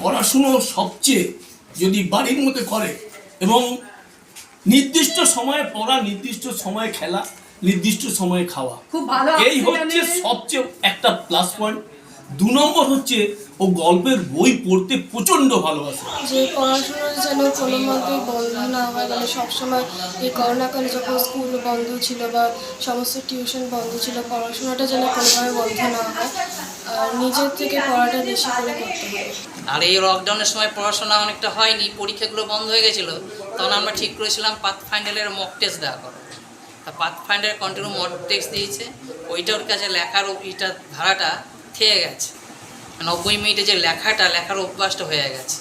পড়াশুনো সবচেয়ে যদি বাড়ির মধ্যে করে এবং নির্দিষ্ট সময়ে পড়া নির্দিষ্ট সময়ে খেলা নির্দিষ্ট সময়ে খাওয়া। খুব ভালো এই হচ্ছে সবচেয়ে একটা প্লাস পয়েন্ট দু নম্বর হচ্ছে ও গল্পের বই পড়তে প্রচণ্ড ভালোবাসে। যে পড়াশোনা যেন কোনো মতেই বন্ধ না হয় মানে সবসময় এই করোনাকালে যখন স্কুল বন্ধ ছিল বা সমস্ত টিউশন বন্ধ ছিল পড়াশোনাটা যেন কোনোভাবে বন্ধ না হয় আর নিজের থেকে পড়াটা বেশি করে করতে হবে। আর এই লকডাউনের সময় পড়াশোনা অনেকটা হয়নি পরীক্ষাগুলো বন্ধ হয়ে গেছিল। তখন আমরা ঠিক করেছিলাম পাথ ফাইনালের মক টেস্ট দেওয়া করো। তা পাথ ফাইন্ডারের কন্টিনিউ মক টেস্ট দিয়েছে ওইটা ওর কাছে লেখার ওইটা ধারাটা থেকে গেছে। নব্বই মিনিটে যে লেখাটা লেখার অভ্যাসটা হয়ে গেছে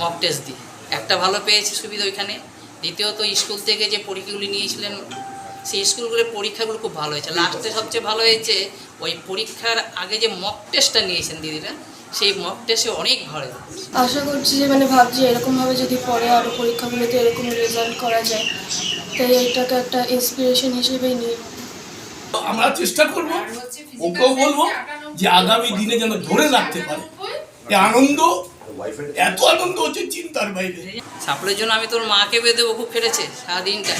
মক টেস্ট দিয়ে। একটা ভালো পেয়েছে সুবিধা ওইখানে। দ্বিতীয়ত স্কুল থেকে যে পরীক্ষাগুলি নিয়েছিলেন সেই স্কুলগুলোর পরীক্ষাগুলো খুব ভালো হয়েছে। লাস্টে সবচেয়ে ভালো হয়েছে ওই পরীক্ষার আগে যে মক টেস্টটা নিয়েছেন দিদিরা সেই মক টেস্টে অনেক ভালো আশা করছি যে মানে ভাবছি এরকমভাবে যদি পরে আরও পরীক্ষাগুলোতে এরকম রেজাল্ট করা যায় তাই এটাকে একটা ইন্সপিরেশন হিসেবেই নিই। আমরা চেষ্টা করব ওকেও বলব। যে আগামী দিনে যেন ধরে রাখতে পারে। এই আনন্দ এত আনন্দ হচ্ছে চিন্তার বাইরে। সাপ্লের জন্য আমি তোর মাকে বেঁধে খুব খেটেছে সারাদিনটা।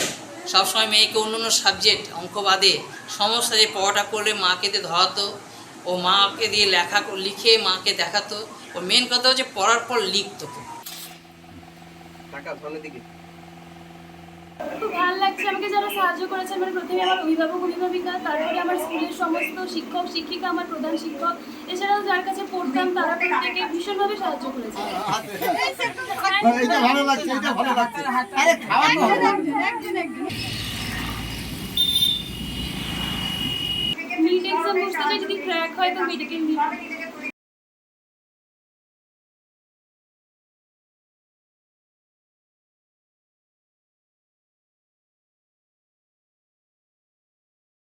সবসময় মেয়েকে অন্য অন্য সাবজেক্ট অঙ্ক বাদে সমস্ত যে পড়াটা করলে মাকে দিয়ে ধরাতো ও মাকে দিয়ে লেখা লিখে মাকে দেখাতো। ও মেন কথা হচ্ছে পড়ার পর লিখতো। খুব। খুব ভালো লাগছে আমাকে যারা সাহায্য করেছেন মানে প্রথমে আমার অভিভাবক অভিভাবিকা তারপরে আমার স্কুলের সমস্ত শিক্ষক শিক্ষিকা আমার প্রধান শিক্ষক এছাড়াও যার কাছে পড়তাম তারা প্রত্যেকে ভীষণভাবে সাহায্য করেছে। ভালো লাগছে এটা ভালো লাগছে। আরে খাওয়ানো মিড এক্সাম বসতে যদি ক্র্যাক হয় তো মিডকে